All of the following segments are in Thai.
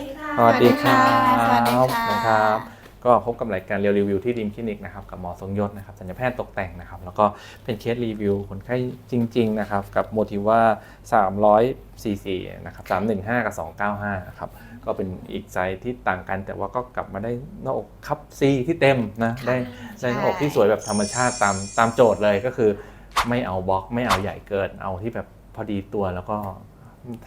ดีค่ะ สวัสดีครับสวัสดีค่ะ นะครับ ก็พบกับรายการเรียวรีวิวที่ดีมคลินิกนะครับกับหมอทรงยศนะครับสัญญาแพทย์ตกแต่งนะครับ แล้วก็เป็นเคสรีวิวคนไข้จริง ๆ นะครับ กับโมทิว่า300 cc นะครับ315 กับ 295นะครับก็เป็นอีกไซส์ที่ต่างกัน แต่ว่าก็กลับมาได้หน้าอกคับซีที่เต็มนะได้ได้หน้าอกที่สวยแบบธรรมชาติตามตามโจทย์เลยก็คือไม่เอาบล็อก ไม่เอาใหญ่เกินเอาที่แบบพอดีตัวแล้วก็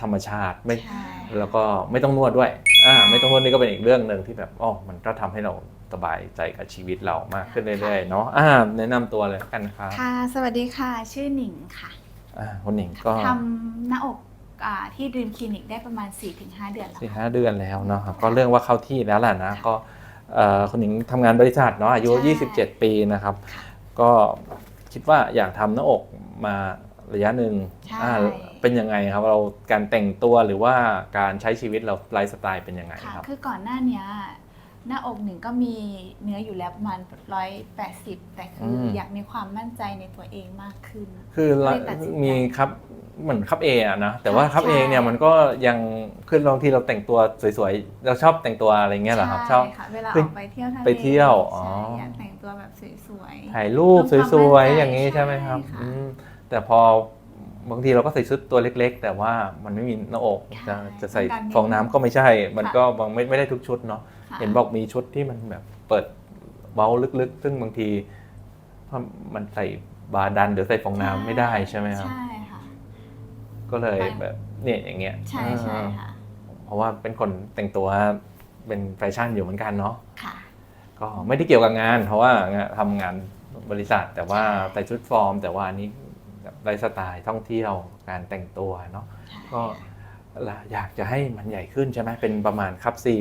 ธรรมชาติไม่ใช่ แล้วก็ไม่ต้องนวดด้วยอ่าไม่ต้องนวดนี่ก็เป็นอีกเรื่องหนึ่งที่แบบอ๋อมันก็ทำให้เราสบายใจกับชีวิตเรามากขึ้นเรื่อยๆเนาะอ่าแนะนำตัวเลยละกันนะครับค่ะ สวัสดีค่ะ ชื่อหนิงค่ะอ่าคนหนิงก็ทำหน้าอกอ่าที่ดีมคลินิกได้ประมาณ 4-5 เดือนแล้วสี่ค่ะห้าเดือนแล้วเนาะครับก็เรื่องว่าเข้าที่แล้วแหละนะก็เอ่อคนหนิงทำงานบริษัทเนาะอายุใช่27 ปีนะครับค่ะก็คิดว่าอยากทำหน้าอกมาระยะหนึ่งใช่อ่า เป็นยังไงครับ เราการแต่งตัวหรือว่าการใช้ชีวิตเราไลฟ์สไตล์เป็นยังไงค่ะ ครับ คือก่อนหน้าเนี้ยหน้าอกหนึ่งก็มีเนื้ออยู่แล้วประมาณ180แต่คืออม อยากมีความมั่นใจในตัวเองมากขึ้น คือเราไม่ตัดสินใจมีครับเหมือนครับเออะนะแต่ว่าค่ะครับเอใช่ เนี่ยมันก็ยังขึ้นบางทีเราแต่งตัวสวยๆ เราชอบแต่งตัวอะไรเงี้ยเหรอครับชอบใค่ะเวลาอขึ้นอกไปเที่ยวทะเลไปเที่ยวอ๋อ ใช่อยากแต่งตัวแบบสวยๆถ่ายรูปเพิ่มสความวยมั่นใจๆอย่างนี้ใช่ไหมครับใช่ค่ะ อืมแต่พอ บางทีเราก็ใส่ชุดตัวเล็ก ๆ แต่ว่ามันไม่มีหน้าอกใช่จะจะใส่ต้องการฟองน้ำก็ไม่ใช่ มันค่ะก็บางไม่ไม่ได้ทุกชุดเนาะค่ะเห็นบอกมีชุดที่มันแบบเปิดเบ้าลึกๆ ซึ่งบางทีมันใส่บาดันหรือใส่ฟองน้ำไม่ได้ใช่ไหมครับใช่ค่ะก็เลยไปแบบเนี่ยอย่างเงี้ยใช่ใช่ค่ะเพราะว่าเป็นคนแต่งตัวเป็นแฟชั่นอยู่เหมือนกันเนาะค่ะก็ไม่ได้เกี่ยวกับงาน เพราะว่าทำงานบริษัทแต่ว่าใช่ใส่ชุดฟอร์ม แต่ว่าอันนี้แบบ ไลฟ์สไตล์ท่องเที่ยวการแต่งตัวเนาะใช่ก็ละอยากจะให้มันใหญ่ขึ้นใช่ไหมเป็นประมาณคัพซี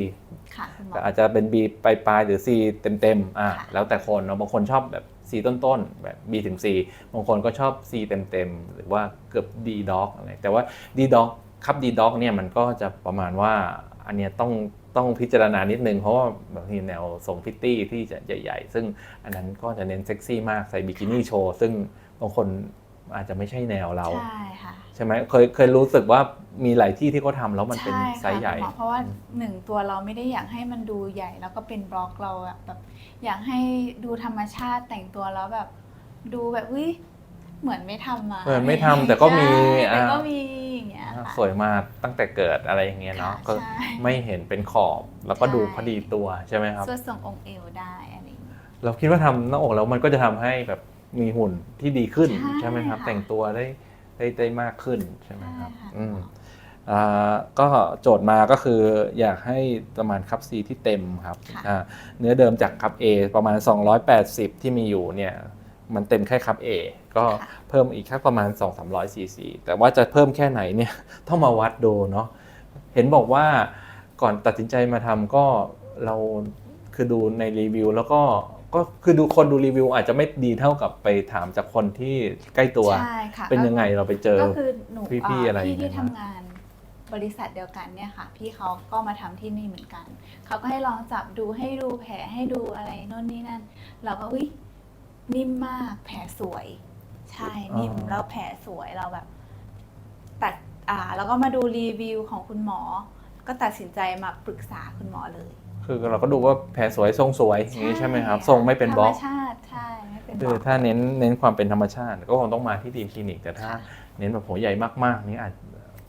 ค่ะคุณหมอแต่อาจจะเป็น B ปลายปลายๆหรือ C เต็มเต็มๆอะค่ะแล้วแต่คนเนาะบางคนชอบแบบ C ต้นๆแบบ B ถึง C บางคนก็ชอบ C เต็มเต็มๆหรือว่าเกือบ D dog อะไรแต่ว่า D dog ครับ D dog เนี่ยมันก็จะประมาณว่าอันเนี้ยต้องต้องพิจารณานิดนึงเพราะว่าบางทีแนวทรงพิตตี้ที่จะใหญ่ ๆ ซึ่งอันนั้นก็จะเน้นเซ็กซี่มากใส่บิกินี่โชว์ซึ่งบางคน อาจจะไม่ใช่แนวเรา ใช่ค่ะใช่ไหมเคยเคยรู้สึกว่ามีหลายที่ที่เขาทำแล้วมันเป็นช่ไซส์ใหญ่ค่ะคุณมอเพราะว่าหนึ่งตัวเราไม่ได้อยากให้มันดูใหญ่ แล้วก็เป็นบล็อกเราอะแบบอยากให้ดูธรรมชาติแต่งตัวแล้วแบบ ดูแบบอุ้ยเหมือนไม่ทำมาเหมือนไม่ทำแต่ก็มีใช่แต่อ่าก็มีอย่างเงี้ยค่ะสวยมากตั้งแต่เกิดอะไรอย่างเงี้ยเนาะค่ะก็ใช่ไม่เห็นเป็นขอบแล้วก็ใช่ดูพอดีตัวใช่ไหมครับส่วนทรงองค์เอวได้อะไรอย่างเงี้ยเราคิดว่าทำหน้าอกแล้วมันก็จะทำให้แบบ มีหุ่นที่ดีขึ้นใช่ใช่ไหมครับ ค่ะ แต่งตัวได้ได้ได้มากขึ้นใช่ไหมครับใช่ค่ะอืมอ่าก็โจทย์มาก็คืออยากให้ประมาณคัพซีที่เต็มครับค่ะ อ่าเนื้อเดิมจากคัพ A ประมาณ 280 ที่มีอยู่เนี่ยมันเต็มแค่คัพ A ก็ค่ะเพิ่มอีกแค่ประมาณ 2-300ซีซีแต่ว่าจะเพิ่มแค่ไหนเนี่ย ต้องมาวัดดูเนาะเห็นบอกว่าก่อนตัดสินใจมาทำก็เราคือดูในรีวิวแล้วก็ ก็คือดูคนดูรีวิวอาจจะไม่ดีเท่ากับไปถามจากคนที่ใกล้ตัว ใช่ค่ะเป็นยังไงเราไปเจอก็คือหนูพี่ๆเอะไรอย่างพี่เงี้ที่ยนะทำงานบริษัทเดียวกันเนี่ยค่ะ พี่เขาก็มาทำที่นี่เหมือนกันเขาก็ให้ลองจับดูให้ดูแผลให้ดูอะไรโน่นนี่นั่น เราก็อุ้ยนิ่มมากแผลสวย ใช่นิ่มแล้วแผลสวยเราแบบตัดอ่าแล้วก็มาดูรีวิวของคุณหมอ ก็ตัดสินใจมาปรึกษาคุณหมอเลย คือเราก็ดูว่าแผลสวยทรงสวยอย่างนี้ใช่ไหมครับ ทรงไม่เป็นบล็อกธรรมชาติใช่ไม่เป็นบคืล็ออก ถ้าเน้นเน้นความเป็นธรรมชาติ ก็คงต้องมาที่ดีมคลินิก แต่ถ้าค่ะ เน้นแบบหัวใหญ่มากๆนี่อาจ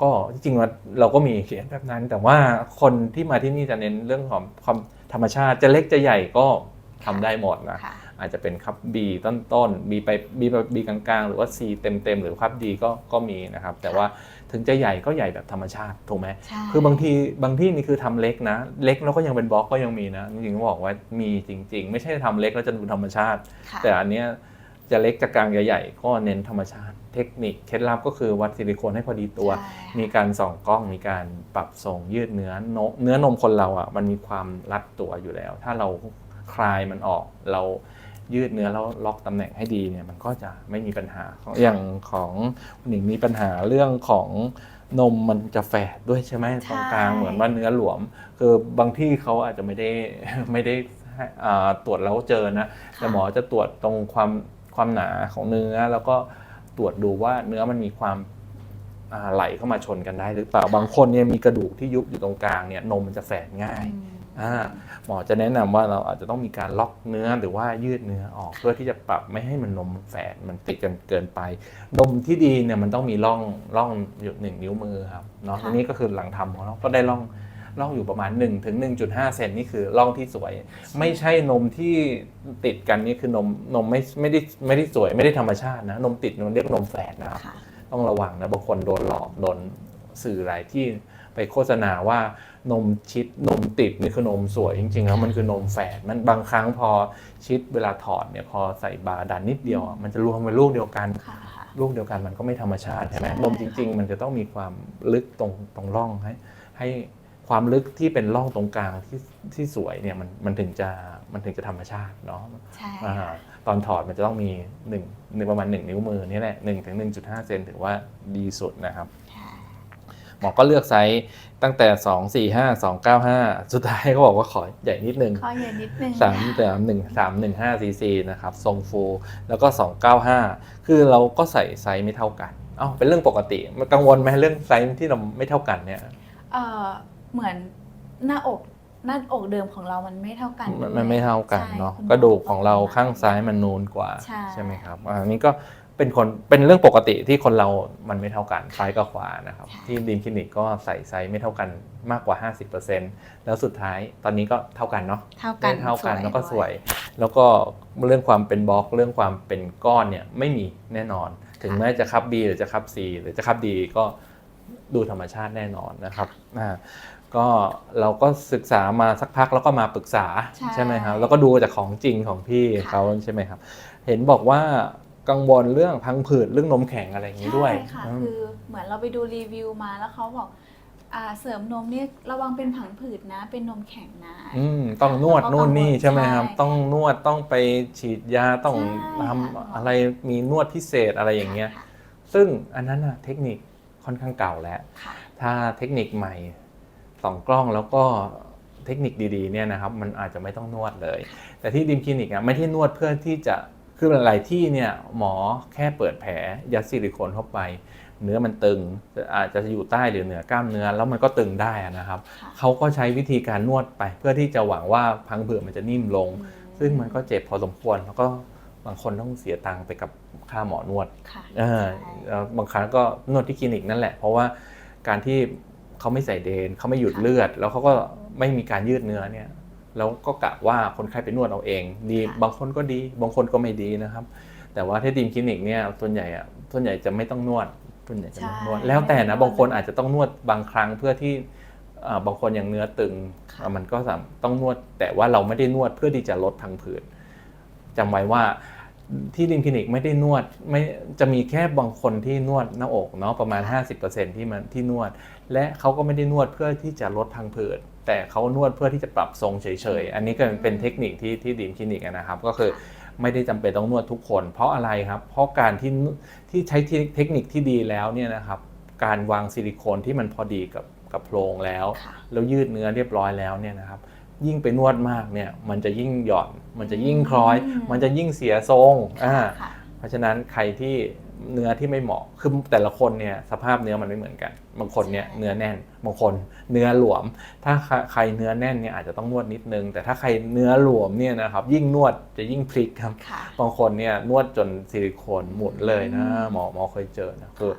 ก็จริงๆว่าเราก็มีเคสแบบนั้น แต่ว่าคนที่มาที่นี่จะเน้นเรื่องของความธรรมชาติจะเล็กจะใหญ่ก็ทำได้หมดนะ ค่ะ อาจจะเป็นครับ B ต้นต้น B ไป B ไป B กลางๆ หรือว่า C เต็มเต็มๆ หรือครับ D ก็ก็มีนะครับ แต่ว่า ถึงจะใหญ่ก็ใหญ่แบบธรรมชาติถูกไหมใช่คือบางทีบางที่นี่คือทำเล็กนะ เล็กแล้วก็ยังเป็นบล็อกก็ยังมีนะจริงๆต้องบอกว่ามีจริง ๆ ไม่ใช่ทำเล็กแล้วจะดูธรรมชาติค่ะแต่อันเนี้ยจะเล็กจะกลางจะใหญ่ก็เน้นธรรมชาติเทคนิคเคล็ดลับก็คือวัดซิลิโคนให้พอดีตัวใช่ค่ะมีการส่องกล้องมีการปรับทรงยืดเนื้อนมเนื้อนมคนเราอะมันมีความรัดตัวอยู่แล้ว ถ้าเราคลายมันออกเรา ยืดเนื้อแล้วล็อกตำแหน่งให้ดีเนี่ยมันก็จะไม่มีปัญหาของอย่างของคุณหนิงมีปัญหาเรื่องของนมมันจะแฝดด้วยใช่ไหมตรงกลางเหมือนว่าเนื้อหลวม คือบางที่เขาอาจจะไม่ได้ไม่ได้ให้อ่าตรวจแล้วเจอนะแต่หมอจะตรวจตรงความความหนาของเนื้อ แล้วก็ตรวจดูว่าเนื้อมันมีความอ่าไหลเข้ามาชนกันได้หรือเปล่าบางคนเนี่ยมีกระดูกที่ยุบอยู่ตรงกลางเนี่ยนมมันจะแฝงง่ายอืมอ่า หมอจะแนะนำว่าเราอาจจะต้องมีการล็อกเนื้อหรือว่ายืดเนื้อออกเพื่อที่จะปรับไม่ให้มันนมแฝดมันติดกันเกินไป นมที่ดีเนี่ยมันต้องมีร่องร่องอยู่หนึ่งนิ้วมือครับเนาะค่ะอันนี้ก็คือหลังทำของเราก็ได้ร่องร่องอยู่ประมาณ 1 ถึง 1.5 เซนนี่คือร่องที่สวย ไม่ใช่นมที่ติดกันนี่คือนมนมไม่ไม่ได้ไม่ได้สวยไม่ได้ธรรมชาตินะ นมติดมันเรียกนมแฝดนะครับค่ะต้องระวังนะบางคนโดนหลอกโดนสื่อหลายที่ไปโฆษณาว่า นมชิดนมติดนี่คือนมสวยจริงๆแล้วมันคือนมแฝดมันบางครั้งพอชิดเวลาถอดเนี่ยพอใส่บาดันนิดเดียวอะมันจะรวมเป็นลูกเดียวกันค่ะค่ะลูกเดียวกันมันก็ไม่ธรรมชาติใช่ไหมใช่นมจริง ๆ มันจะต้องมีความลึกตรงตรงร่องให้ให้ความลึกที่เป็นร่องตรงกลางที่ที่สวยเนี่ยมันมันถึงจะมันถึงจะธรรมชาติเนาะใช่อ่าค่ะตอนถอดมันจะต้องมี1หนึ่งประมาณ 1 นิ้วมือนี่แหละ1ถึง1.5เซนถือว่าดีสุดนะครับค่ะห มอก็เลือกไซส์ตั้งแต่2 4 5 2 9 5สุดท้ายเขาบอกว่าขอใหญ่นิดนึงข้อเย็นนิดนึงสามแต่หนึ่งสามหนึ่งห้าซีซีนะครับทรงฟูลแล้วก็295คือเราก็ใส่ไซส์ไม่เท่ากันเอ้าเป็นเรื่องปกติมันกังวลไหมเรื่องไซส์ที่เราไม่เท่ากันเนี่ยเอ่อเหมือนหน้าอกหน้าอกเดิมของเรามันไม่เท่ากัน มันด้วยมันไม่เท่ากันใช่เนาะคุณหมกระดูกของเราข้างซ้ายมันนูนกว่าใช่ไหมครับอะอันนี้ก็ เป็นคนเป็นเรื่องปกติที่คนเรามันไม่เท่ากันซ้ายกับขวานะครับใช่ที่ดีมคลินิกก็ใส่ไซส์ไม่เท่ากันมากกว่า 50%แล้วสุดท้ายตอนนี้ก็เท่ากันเนาะเท่ากันได้เท่ากันแล้วก็สวยด้แล้วก็เรื่องความเป็นบล็อก เรื่องความเป็นก้อนเนี่ยไม่มีแน่นอน ถึงค่ะแม้จะคับ B หรือจะคับ C หรือจะคับ D ก็ดูธรรมชาติแน่นอนนะครับอ่าก็เราก็ศึกษามาสักพักแล้วก็มาปรึกษาใช่ไหมครับแล้วก็ดูจากของจริงของพี่ค่ะเขาใช่ไหมครับ เห็นบอกว่า กังวลเรื่องพังผืดเรื่องนมแข็งอะไรอย่างนี้ด้วยใช่ค่ะอืมคือเหมือนเราไปดูรีวิวมาแล้วเขาบอกอ่าเสริมนมเนี่ยระวังเป็นผังผืดนะ เป็นนมแข็งนะอืมต้องนวดแล้วก็นู่นนี่กังวลใช่ไหมครับใช่ต้องนวดต้องไปฉีดยาต้องใช่ทำค่ะอะไรมีนวดพิเศษอะไรอย่างเงี้ยค่ะซึ่งอันนั้นอะเทคนิคค่อนข้างเก่าแล้วค่ะถ้าเทคนิคใหม่สองกล้องแล้วก็เทคนิคดีๆเนี่ยนะครับ มันอาจจะไม่ต้องนวดเลย แต่ที่ดิมคลินิกอะไม่ได้นวดเพื่อที่จะ คือหลายๆที่เนี่ยหมอแค่เปิดแผลยัดซิลิโคนเข้าไป เนื้อมันตึงอาจจะอยู่ใต้หรือเหนือกล้ามเนื้อแล้วมันก็ตึงได้อะนะครับค่ะเขาก็ใช้วิธีการนวดไป เพื่อที่จะหวังว่าพังผืดมันจะนิ่มลงอืมซึ่งมันก็เจ็บพอสมควรแล้วก็บางคนต้องเสียตังค์ไปกับค่าหมอนวดค่ะเออใช่แล้วบางครั้งก็นวดที่คลินิกนั่นแหละ เพราะว่าการที่เขาไม่ใส่เดนเขาไม่หยุดค่ะเลือด แล้วเขาก็ไม่มีการยืดเนื้อเนี่ย แล้วก็กะว่าคนไข้ไปนวดเอาเอง ดีค่ะบางคนก็ดี บางคนก็ไม่ดีนะครับ แต่ว่าที่ดีมคลินิกเนี่ยส่วนใหญ่อะส่วนใหญ่จะไม่ต้องนวดส่วนใหญ่จะไม่นวด แล้วแต่นะบางคนอาจจะต้องนวดบางครั้งเพื่อที่เอ่อบางคนอย่างเนื้อตึงค่ะอะมันก็สามต้องนวด แต่ว่าเราไม่ได้นวดเพื่อที่จะลดพังผืดจำไว้ว่าที่ดิมคลินิกไม่ได้นวดไม่จะมีแค่บางคนที่นวดหน้าอกเนาะประมาณ 50%ที่มันที่นวด และเขาก็ไม่ได้นวดเพื่อที่จะลดพังผืด แต่เขานวดเพื่อที่จะปรับทรงเฉยๆ อันนี้ก็เป็นเทคนิคที่ที่ดิมคลินิกอะนะครับ ก็คือไม่ได้จำเป็นต้องนวดทุกคน เพราะอะไรครับ เพราะการที่ที่ใช้เทคนิคที่ดีแล้วเนี่ยนะครับ การวางซิลิโคนที่มันพอดีกับกับโพรงแล้วค่ะแล้วยืดเนื้อเรียบร้อยแล้วเนี่ยนะครับ ยิ่งไปนวดมากเนี่ย มันจะยิ่งหย่อน มันจะยิ่งคล้อยอืมมันจะยิ่งเสียทรงอ่าค่ะเพราะฉะนั้นใครที่ เนื้อที่ไม่เหมาะ คือแต่ละคนเนี่ยสภาพเนื้อมันไม่เหมือนกัน บางคนเนี่ยใช่เนื้อแน่น บางคนเนื้อหลวม ถ้าใครเนื้อแน่นเนี่ยอาจจะต้องนวดนิดนึง แต่ถ้าใครเนื้อหลวมเนี่ยนะครับยิ่งนวดจะยิ่งพลิกครับค่ะบางคนเนี่ยนวดจนซิลิโคนหมุนเลยนะอืมหมอหมอเคยเจอนะคือ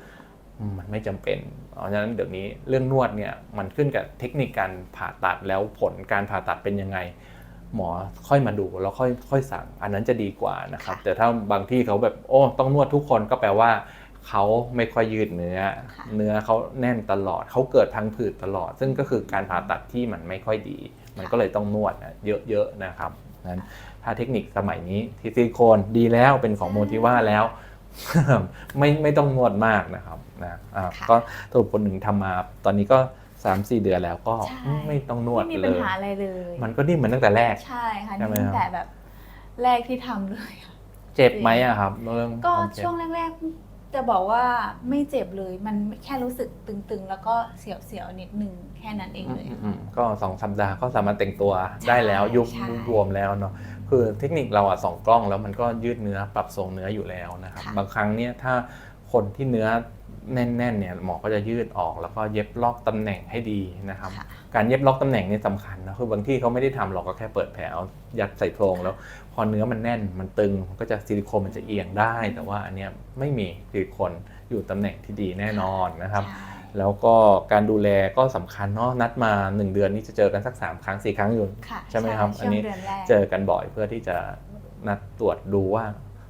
อืมมันไม่จำเป็นเพราะฉะนั้นเดี๋ยวนี้เรื่องนวดเนี่ยมันขึ้นกับเทคนิคการผ่าตัดแล้วผลการผ่าตัดเป็นยังไง หมอค่อยมาดูแล้วค่อยค่อยสั่ง อันนั้นจะดีกว่านะครับค่ะแต่ถ้าบางที่เขาแบบโอ้ต้องนวดทุกคนก็แปลว่าเขาไม่ค่อยยืดเนื้อค่ะเนื้อเขาแน่นตลอดเขาเกิดพังผืดตลอด ซึ่งก็คือการผ่าตัดที่มันไม่ค่อยดี มันก็เลยต้องนวดนะเยอะๆนะครับนั้นถ้าเทคนิคสมัยนี้ที่ซิลิโคนดีแล้วเป็นของโมทิว่าแล้วไม่ไม่ต้องนวดมากนะครับนะอ่าค่ะก็สรุปคนหนึ่งทำมาตอนนี้ก็ 3-4เดือนแล้วก็ใช่ ไม่ต้องนวดไม่มีเลปัญย หาอะไรเลยมันก็นิ่มเหมือนตั้งแต่แรก ใช่ค่ะใช่ไหมนี่ครับ ตั้งแต่แบบแรกที่ทำเลยอะเจ็บไหมอะครับเรื่องก็ความเจ็บช่วงแรกๆจะบอกว่าไม่เจ็บเลยมันแค่รู้สึกตึงๆ แล้วก็เสียวๆ นิดนึงแค่นั้นเองเลย อืมก็สองสัปดาห์ก็สามารถแต่งตัวได้แล้วใช่ยุบใช่ บวมแล้วเนาะคือเทคนิคเราอะสองกล้องแล้วมันก็ยืดเนื้อปรับทรงเนื้ออยู่แล้วนะครับ ค่ะ บางครั้งเนี่ยถ้าคนที่เนื้อ แน่นๆเนี่ยหมอก็จะยืดออกแล้วก็เย็บล็อกตำแหน่งให้ดีนะครับค่ะการเย็บล็อกตำแหน่งนี่สำคัญนะคือบางที่เขาไม่ได้ทำหรอกก็แค่เปิดแผลเอายัดใส่โครงแล้ว พอเนื้อมันแน่นมันตึงมันก็จะซิลิโคนมันจะเอียงได้ แต่ว่าอันเนี้ยไม่มีซิลิโคนอยู่ตำแหน่งที่ดีแน่นอนนะครับใช่แล้วก็การดูแลก็สำคัญเนาะนัดมา 1 เดือนนี่จะเจอกันสัก 3 ครั้ง 4 ครั้งอยู่ค่ะใช่ไหมครับช่วงอันนี้เดือนแรกเจอกันบ่อยเพื่อที่จะนัดตรวจดูว่า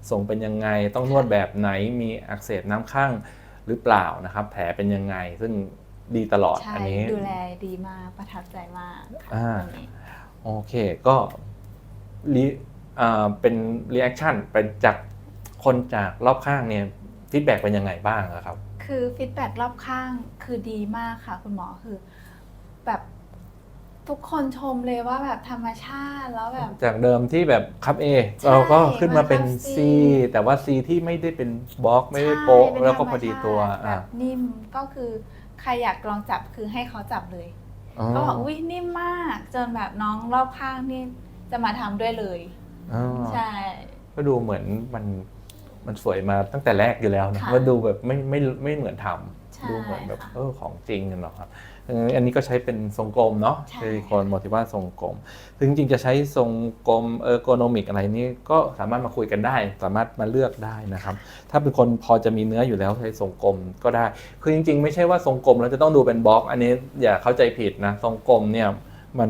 ทรงเป็นยังไงต้องนวดแบบไหนมีอักเสบน้ำข้าง หรือเปล่านะครับ แผลเป็นยังไงซึ่งดีตลอดใช่อันนี้ดูแลดีมากประทับใจมากค่ะอ่าตรงนี้โอเคก็รีอ่าเป็นรีแอคชั่นเป็นจากคนจากรอบข้างเนี่ยฟีดแบ็กเป็นยังไงบ้างอะครับ คือฟีดแบ็กรอบข้างคือดีมากค่ะ คุณหมอคือแบบ ทุกคนชมเลยว่าแบบธรรมชาติแล้วแบบ จากเดิมที่แบบคับ A ใช่เราก็ขึ้นมาเป็น มาคับ C C แต่ว่า C ที่ไม่ได้เป็นบล็อกไม่ได้โป๊ะ ใช่เป็นแล้วก็ธรรมพอดีตัวชาติแบอะบนิ่มก็คือใครอยากลองจับคือให้เขาจับเลยอ๋อก็บอกอุ้ยนิ่มมากจนแบบน้องรอบข้างนี่จะมาทำด้วยเลย อ๋อใช่ ก็ดูเหมือนมันมันสวยมาตั้งแต่แรกอยู่แล้วนะค่ะ ว่าดูแบบไม่ไม่ไม่เหมือนทใช่ำ ดูเหมือนแบบค่ะเออของจริงกันหรอกครับอันนี้ก็ใช้เป็นทรงกลมเนาะใช่ซิลิโคนโมทิว่าทรงกลมซึ่งจริงๆจะใช้ทรงกลมเออร์โกนมิกอะไรนี่ก็สามารถมาคุยกันได้ สามารถมาเลือกได้นะครับ ถ้าเป็นคนพอจะมีเนื้ออยู่แล้วใช้ทรงกลมก็ได้ คือจริง ๆ ไม่ใช่ว่าทรงกลมแล้วจะต้องดูเป็นบล็อก อันนี้อย่าเข้าใจผิดนะทรงกลมเนี่ยมัน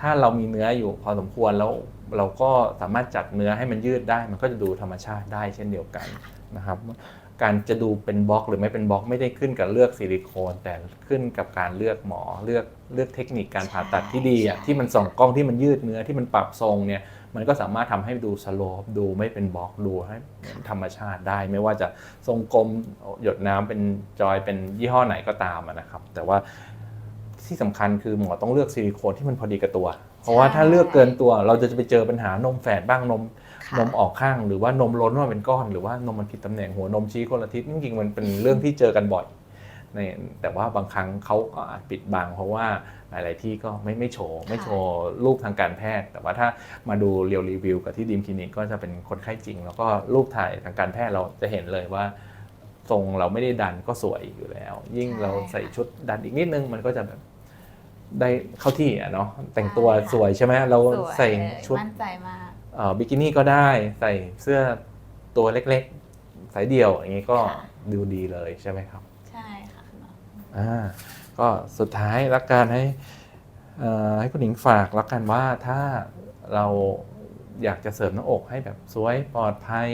ถ้าเรามีเนื้ออยู่พอสมควรแล้วเราก็สามารถจัดเนื้อให้มันยืดได้ มันก็จะดูธรรมชาติได้เช่นเดียวกันนะครับ การจะดูเป็นบล็อกหรือไม่เป็นบล็อกไม่ได้ขึ้นกับเลือกซิลิโคน แต่ขึ้นกับการเลือกหมอเลือกเลือกเทคนิคการผ่าตัดที่ดีอะใช่ที่มันส่องกล้องที่มันยืดเนื้อที่มันปรับทรงเนี่ยมันก็สามารถทำให้ดูสโลปดูไม่เป็นบล็อกดูให้ธรรมชาติได้ ไม่ว่าจะทรงกลมหยดน้ำเป็นจอยเป็นยี่ห้อไหนก็ตามอะนะครับ แต่ว่าที่สำคัญคือหมอต้องเลือกซิลิโคนที่มันพอดีกับตัว เพราะว่าถ้าเลือกเกินตัวเราจะไปเจอปัญหานมแฝดบ้างนมค่ะ นมออกข้างหรือว่านมล้นมาเป็นก้อนหรือว่านมมันผิดตำแหน่งหัวนมชี้คนละทิศจริงๆมันเป็นเรื่องที่เจอกันบ่อยในแต่ว่าบางครั้งเขาก็อาจปิดบังเพราะว่าหลาย ๆ ที่ก็ไม่ไม่โชว์ไม่โชว์รูปทางการแพทย์ แต่ว่าถ้ามาดูเรียวรีวิวกับที่ดีมคลินิกก็จะเป็นคนไข้จริง แล้วก็รูปถ่ายทางการแพทย์เราจะเห็นเลยว่า ทรงเราไม่ได้ดันก็สวยอยู่แล้ว ยิ่งใช่เราใส่ค่ะชุดดันอีกนิดนึงมันก็จะแบบได้เข้าที่อะเนาะแต่งตัวใช่ค่ะสวยใช่ไหมเราสวยใส่เลยชุดมั่นใจมากเอ่อ บิกินี่ก็ได้ใส่เสื้อตัวเล็กๆ สายเดี่ยวอย่างนี้ก็ค่ะ ดูดีเลยใช่ไหมครับใช่ค่ะคุณหมออ่าก็สุดท้ายรักการให้เอ่อให้คุณหญิงฝากรักกันว่าถ้าเราอยากจะเสริมหน้าอกให้แบบสวยปลอดภัย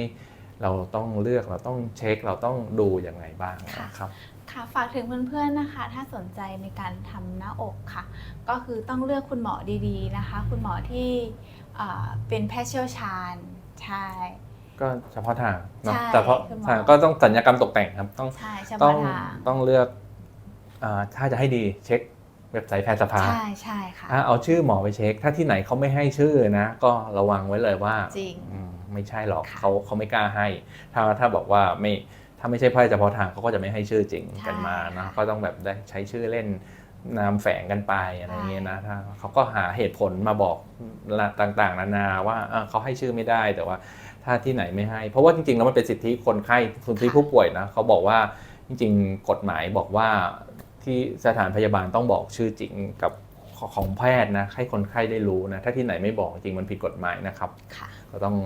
เราต้องเลือกเราต้องเช็คเราต้องดูยังไงบ้างนะครับ ค่ะ ฝากถึงเพื่อนๆนะคะ ถ้าสนใจในการทำหน้าอกค่ะ ก็คือต้องเลือกคุณหมอดีๆนะคะ คุณหมอที่เอ่อเป็นแพทย์เชี่ยวชาญใช่ ก็เฉพาะทางเนาะใช่แต่เพราะคุณหมอทางก็ต้องสัญญกรรมตกแต่งครับต้องใช่เฉต้อพาะงทางต้องเลือกอาถ้าจะให้ดีเช็คเว็บไซต์แพทยสภาใช่ใช่ค่ะ ถ้าเอาชื่อหมอไปเช็ค ถ้าที่ไหนเขาไม่ให้ชื่อนะ ก็ระวังไว้เลยว่าจริง อืมไม่ใช่หรอกค่ะเขาเขาไม่กล้าให้ ถ้าถ้าบอกว่าไม่ถ้าไม่ใช่แพทย์เฉพาะทางเขาก็จะไม่ให้ชื่อจริงกันมานะก็ต้องแบบได้ใช้ชื่อเล่น นามแฝงกันไปอะไรเงี้ยนะถ้าเขาก็หาเหตุผลมาบอกละต่างๆ นานาว่าเอ้าเขาให้ชื่อไม่ได้แต่ว่าถ้าที่ไหนไม่ให้ เพราะว่าจริงๆแล้วมันเป็นสิทธิคนไข้สิทธิผู้ป่วยนะเขาบอกว่าจริง ๆ กฎหมายบอกว่าที่สถานพยาบาลต้องบอกชื่อจริงกับของแพทย์นะให้คนไข้ได้รู้นะถ้าที่ไหนไม่บอกจริงมันผิดกฎหมายนะครับค่ะก็ต้อง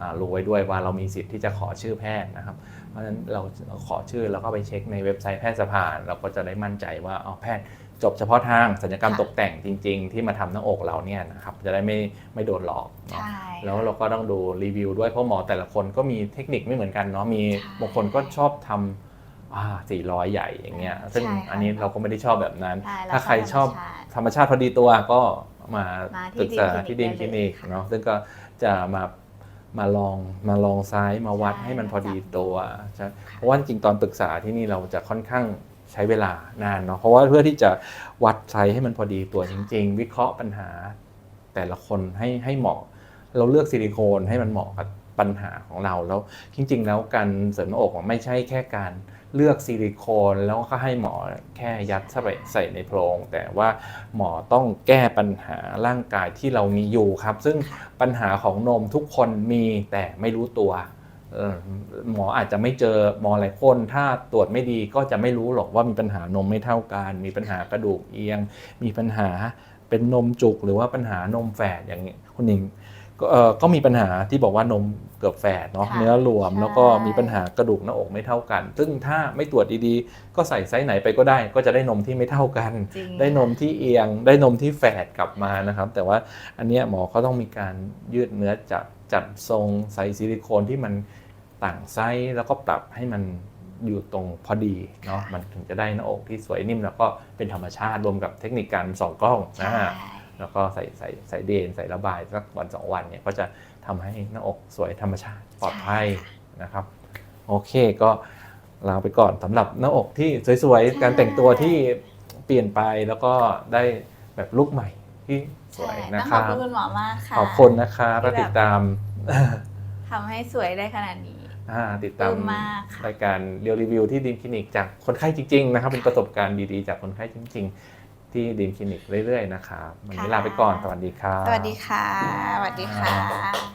อารู้ไว้ด้วยว่าเรามีสิทธิ์ที่จะขอชื่อแพทย์นะครับเพ ราะฉะนั้นเราขอชื่อแล้วก็ไปเช็คในเว็บไซต์แพทย์สภาเราก็จะได้มั่นใจว่าอ๋อแพทย์จบเฉพาะทางศัลยกรรมค่ะตกแต่งจริง ๆ ที่มาทำหน้าอกเราเนี่ยนะครับจะได้ไม่ไม่โดนหลอกเนาะใช่แล้วเราก็ต้องดูรีวิวด้วยเพราะหมอแต่ละคนก็มีเทคนิคไม่เหมือนกันเนาะมีใช่บางคนก็ชอบทำอ่าสี่ร้อยใหญ่อย่างเงี้ยซึ่งใช่ค่ะอันนี้เราก็ไม่ได้ชอบแบบนั้นใช่แล้วถ้าใครชอบธรรมชาติธรรมชาติพอดีตัวก็มามาที่ปรึกษาดีที่มดีมคคลิลินินิกกได้เลยเนาะซึ่งก็จะมา มาลองมาลองซ้ายมาวัดใช่ให้มันพอดีมาจับตัวใช่ค่ะเพราะว่าจริงๆตอนปรึกษาที่นี่เราจะค่อนข้างใช้เวลานานเนาะเพราะว่าเพื่อที่จะวัดไซส์ให้มันพอดีตัวจริง ๆ วิเคราะห์ปัญหาแต่ละคนให้ให้เหมาะ เราเลือกซิลิโคนให้มันเหมาะกับ ปัญหาของเราแล้วจริง ๆ แล้วการเสริมหน้าอกอะไม่ใช่แค่การเลือกซิลิโคนแล้วก็ให้หมอแค่ยัดเข้าไปใส่ในโพรง แต่ว่าหมอต้องแก้ปัญหาร่างกายที่เรามีอยู่ครับ ซึ่งปัญหาของนมทุกคนมีแต่ไม่รู้ตัวเอ่อหมออาจจะไม่เจอหมอหลายคนถ้าตรวจไม่ดีก็จะไม่รู้หรอกว่ามีปัญหานมไม่เท่ากัน มีปัญหากระดูกเอียง มีปัญหาเป็นนมจุกหรือว่าปัญหานมแฝดอย่างนี้คุณหญิง ก็เอ่อก็มีปัญหาที่บอกว่านมเกือบแฝดเนาะค่ะเนื้อรวมใช่ แล้วก็มีปัญหากระดูกหน้าอกไม่เท่ากัน ซึ่งถ้าไม่ตรวจดีๆ ก็ใส่ไซส์ไหนไปก็ได้ ก็จะได้นมที่ไม่เท่ากัน จริงได้นมที่เอียง ได้นมที่แฝดกลับมานะครับ แต่ว่าอันเนี้ยหมอเขาต้องมีการยืดเนื้อจัดจัดทรงใส่ซิลิโคนที่มันต่างไซส์แล้วก็ปรับให้มันอยู่ตรงพอดีเนาะมันถึงจะได้หน้าอกที่สวยนิ่มแล้วก็เป็นธรรมชาติรวมกับเทคนิคการส่องกล้องนะใช่ แล้วก็ใส่ใส่ใส่เดนใส่ระบายสักวันสองวันเนี่ยก็จะทำให้หน้าอกสวยธรรมชาติปลอดภัยนะครับ โอเคก็ลาไปก่อนสำหรับหน้าอกที่สวยๆ การแต่งตัวที่เปลี่ยนไปแล้วก็ได้แบบลุกใหม่ที่สวยใช่นะต้องคขอบรับคุณคุณหมอมากค่ะขอบคุณนะครับที่และแบบติดตามทำให้สวยได้ขนาดนี้อ่าติดตามปลื้มมากค่ะรายการเรียวรีวิวที่ดีมคลินิกจากคนไข้จริง ๆ นะครับ เป็นประสบการณ์ดีๆ จากคนไข้จริง ๆ ที่ดีมคลินิกเรื่อยๆนะครับวันนี้ลาไปก่อนสวัสดีครับสวัสดีค่ะสวัสดีค่ะ